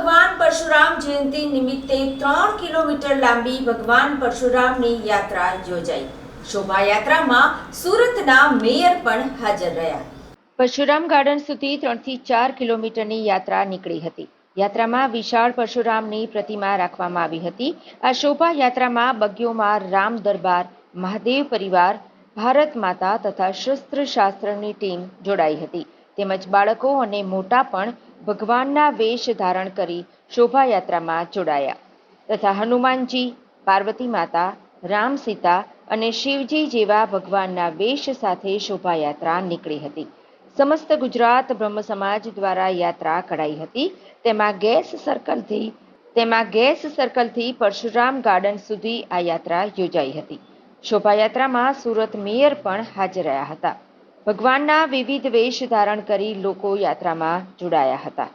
ભગવાન પરશુરામ જયંતિ નિમિત્તે ત્રણ કિલોમીટર લાંબી ભગવાન પરશુરામની યાત્રા યોજાઈ. શોભાયાત્રામાં સુરતના મેયર પણ હાજર રહ્યા. પરશુરામ ગાર્ડન સુધી ત્રણથી ચાર કિલોમીટરની યાત્રા નીકળી હતી. યાત્રામાં વિશાળ પરશુરામની પ્રતિમા રાખવામાં આવી હતી. આ શોભાયાત્રામાં બગ્યોમાં રામ દરબાર, મહાદેવ પરિવાર, ભારત માતા તથા શસ્ત્ર શાસ્ત્રની ટીમ જોડાઈ હતી. તેમજ બાળકો અને મોટા પણ ભગવાનના વેશ ધારણ કરી શોભાયાત્રામાં જોડાયા તથા હનુમાનજી, પાર્વતી માતા, રામ સીતા અને શિવજી જેવા ભગવાનના વેશ સાથે શોભાયાત્રા નીકળી હતી. સમસ્ત ગુજરાત બ્રહ્મ સમાજ દ્વારા યાત્રા કરાઈ હતી. તેમાં ગેસ સર્કલથી, તેમાં ગેસ સર્કલથી પરશુરામ ગાર્ડન સુધી આ યાત્રા યોજાઈ હતી. શોભાયાત્રામાં સુરત મેયર પણ હાજર રહ્યા હતા. ભગવાનના વિવિધ વેશ ધારણ કરી લોકો યાત્રામાં જોડાયા હતા.